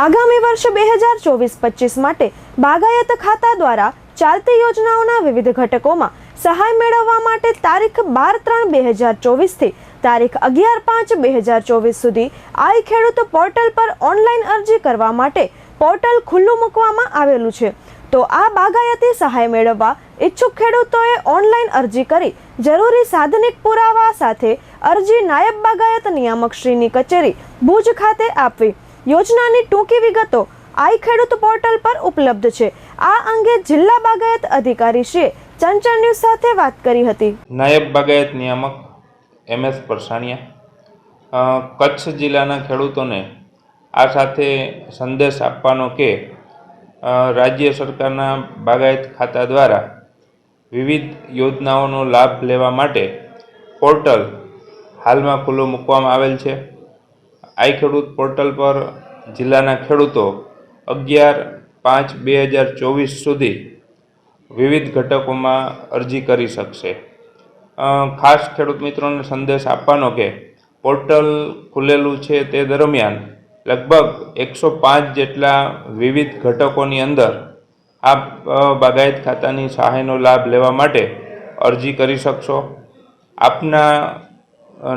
આગામી વર્ષ બે હજાર ચોવીસ પચીસ માટે બાગાયત ખાતા દ્વારા ચાલતી યોજનાઓના વિવિધ ઘટકોમાં સહાય મેળવવા માટે તારીખ બાર ત્રણ બે હજાર ચોવીસથી તારીખ અગિયાર પાંચ બે હજાર ચોવીસ સુધી આઈ ખેડૂત પોર્ટલ પર ઓનલાઈન અરજી કરવા માટે પોર્ટલ ખુલ્લું મૂકવામાં આવેલું છે. તો આ બાગાયતી સહાય મેળવવા ઈચ્છુક ખેડૂતોએ ઓનલાઈન અરજી કરી જરૂરી સાધનિક પુરાવા સાથે અરજી નાયબ બાગાયત નિયામકશ્રીની કચેરી ભુજ ખાતે આપવી. યોજનાની ટૂંકી વિગતો આઈ ખેડૂત પોર્ટલ પર ઉપલબ્ધ છે. આ અંગે જિલ્લા બાગાયત અધિકારી શ્રી ચંચળ ન્યૂઝ સાથે વાત કરી હતી. નાયબ બાગાયત નિયામક એમ એસ પરસાણીયા કચ્છ જિલ્લાના ખેડૂતોને આ સાથે સંદેશ આપવાનો કે રાજ્ય સરકારના બાગાયત ખાતા દ્વારા વિવિધ યોજનાઓનો લાભ લેવા માટે પોર્ટલ હાલમાં ખુલ્લું મૂકવામાં આવેલ છે. આઈ ખેડૂત પોર્ટલ પર જિલ્લાના ખેડૂતો અગિયાર પાંચ બે હજાર ચોવીસ સુધી વિવિધ ઘટકોમાં અરજી કરી શકશે. ખાસ ખેડૂત મિત્રોને સંદેશ આપવાનો કે પોર્ટલ ખુલેલું છે તે દરમિયાન લગભગ એકસો પાંચ જેટલા વિવિધ ઘટકોની અંદર આપ બાગાયત ખાતાની સહાયનો લાભ લેવા માટે અરજી કરી શકશો. આપના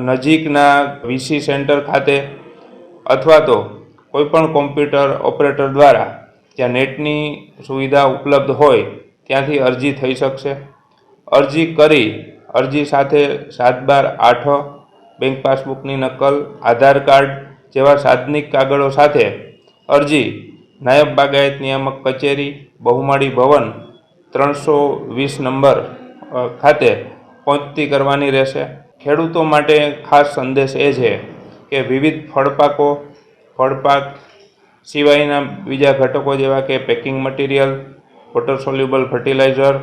નજીકના વીસી સેન્ટર ખાતે અથવા તો કોઈપણ કોમ્પ્યુટર ઓપરેટર દ્વારા જ્યાં નેટની સુવિધા ઉપલબ્ધ હોય, ત્યાંથી અરજી થઈ શકશે. અરજી કરી, અરજી સાથે સાત બાર આઠ, બેંક પાસબુકની નકલ, આધાર કાર્ડ જેવા સાધનિક કાગળો સાથે અરજી, નાયબ બાગાયત નિયામક કચેરી, બહુમાળી ભવન, ત્રણસો વીસ નંબર ખાતે પહોંચતી કરવાની રહેશે. ખેડૂતો માટે ખાસ સંદેશ એ છે કે વિવિધ ફળપાકો, ફળપાક સિવાયના બીજા ઘટકો જેવા કે packing material, water soluble fertiliser,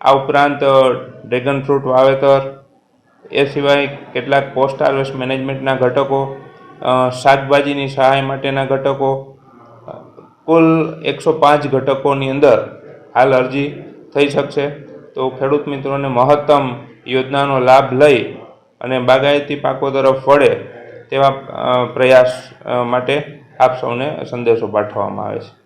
આ ઉપરાંત ડ્રેગન ફ્રૂટ વાવેતર, એ સિવાય કેટલાક પોસ્ટ હાર્વેસ્ટ મેનેજમેન્ટના ઘટકો શાકભાજીની સહાય માટેના ઘટકો કુલ એકસો પાંચ ઘટકોની અંદર હાલ અરજી થઈ શકશે. તો ખેડૂત મિત્રોને મહત્તમ યોજનાનો લાભ લઈ અને બાગાયતી પાકો તરફ વળે તેવા પ્રયાસ માટે આપ સૌને સંદેશો પાઠવવામાં આવે છે.